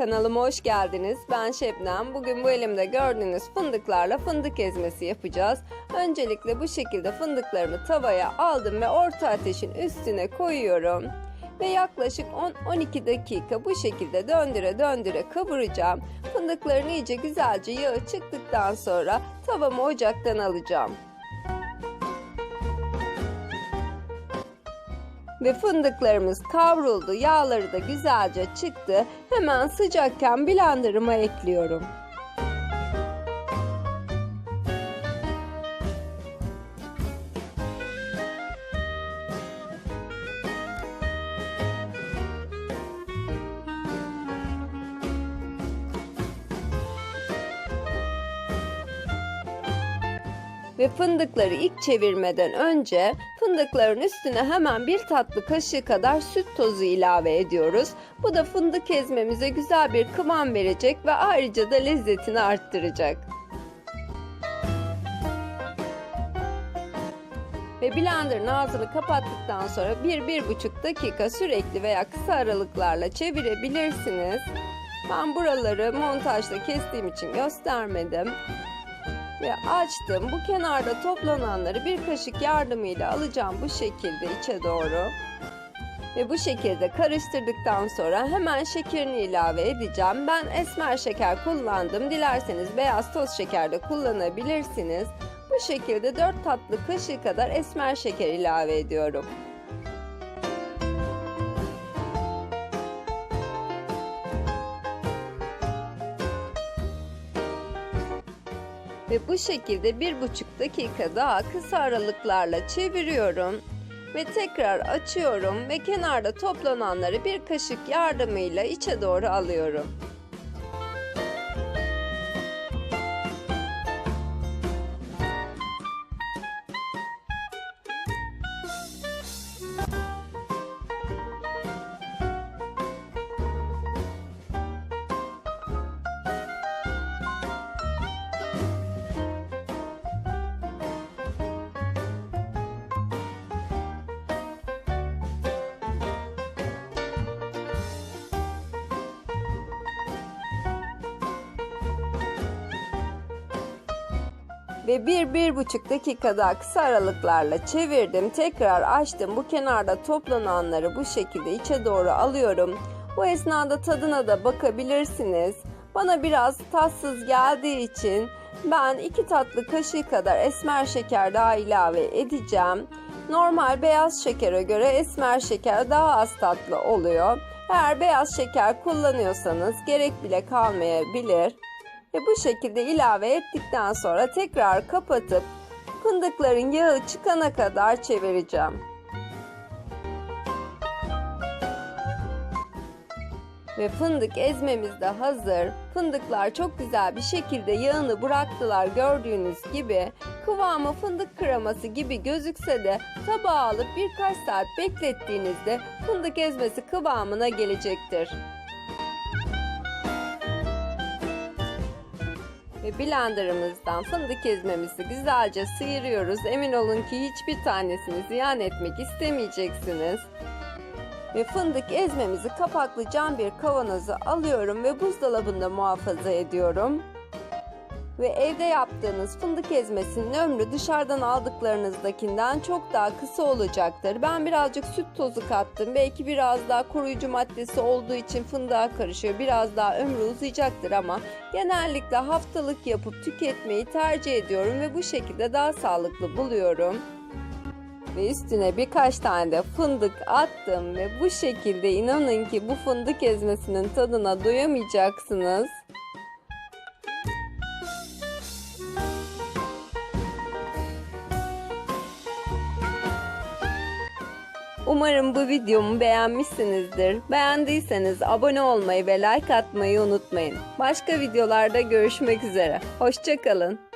Kanalıma hoş geldiniz. Ben Şebnem. Bugün bu elimde gördüğünüz fındıklarla fındık ezmesi yapacağız. Öncelikle bu şekilde fındıklarımı tavaya aldım ve orta ateşin üstüne koyuyorum. Ve yaklaşık 10-12 dakika bu şekilde döndüre döndüre kavuracağım. Fındıkların iyice güzelce yağı çıktıktan sonra tavamı ocaktan alacağım. Ve fındıklarımız kavruldu, yağları da güzelce çıktı. Hemen sıcakken blenderıma ekliyorum. Ve fındıkları ilk çevirmeden önce fındıkların üstüne hemen bir tatlı kaşığı kadar süt tozu ilave ediyoruz. Bu da fındık ezmemize güzel bir kıvam verecek ve ayrıca da lezzetini arttıracak. Ve blenderın ağzını kapattıktan sonra 1-1,5 dakika sürekli veya kısa aralıklarla çevirebilirsiniz. Ben buraları montajda kestiğim için göstermedim ve açtım. Bu kenarda toplananları bir kaşık yardımıyla alacağım bu şekilde içe doğru. Ve bu şekilde karıştırdıktan sonra hemen şekerini ilave edeceğim. Ben esmer şeker kullandım. Dilerseniz beyaz toz şeker de kullanabilirsiniz. Bu şekilde 4 tatlı kaşığı kadar esmer şeker ilave ediyorum. Ve bu şekilde bir buçuk dakika daha kısa aralıklarla çeviriyorum. Ve tekrar açıyorum ve kenarda toplananları bir kaşık yardımıyla içe doğru alıyorum. Ve bir bir buçuk dakika daha kısa aralıklarla çevirdim. Tekrar açtım. Bu kenarda toplananları bu şekilde içe doğru alıyorum. Bu esnada tadına da bakabilirsiniz. Bana biraz tatsız geldiği için ben iki tatlı kaşığı kadar esmer şeker daha ilave edeceğim. Normal beyaz şekere göre esmer şeker daha az tatlı oluyor. Eğer beyaz şeker kullanıyorsanız gerek bile kalmayabilir. Ve bu şekilde ilave ettikten sonra tekrar kapatıp fındıkların yağı çıkana kadar çevireceğim. Ve fındık ezmemiz de hazır. Fındıklar çok güzel bir şekilde yağını bıraktılar gördüğünüz gibi. Kıvamı fındık kreması gibi gözükse de tabağa alıp birkaç saat beklettiğinizde fındık ezmesi kıvamına gelecektir. Ve blenderımızdan fındık ezmemizi güzelce sıyırıyoruz. Emin olun ki hiçbir tanesini ziyan etmek istemeyeceksiniz. Ve fındık ezmemizi kapaklı cam bir kavanoza alıyorum ve buzdolabında muhafaza ediyorum. Ve evde yaptığınız fındık ezmesinin ömrü dışarıdan aldıklarınızdakinden çok daha kısa olacaktır. Ben birazcık süt tozu kattım. Belki biraz daha koruyucu maddesi olduğu için fındığa karışıyor. Biraz daha ömrü uzayacaktır ama genellikle haftalık yapıp tüketmeyi tercih ediyorum ve bu şekilde daha sağlıklı buluyorum. Ve üstüne birkaç tane de fındık attım ve bu şekilde inanın ki bu fındık ezmesinin tadına doyamayacaksınız. Umarım bu videomu beğenmişsinizdir. Beğendiyseniz abone olmayı ve like atmayı unutmayın. Başka videolarda görüşmek üzere. Hoşçakalın.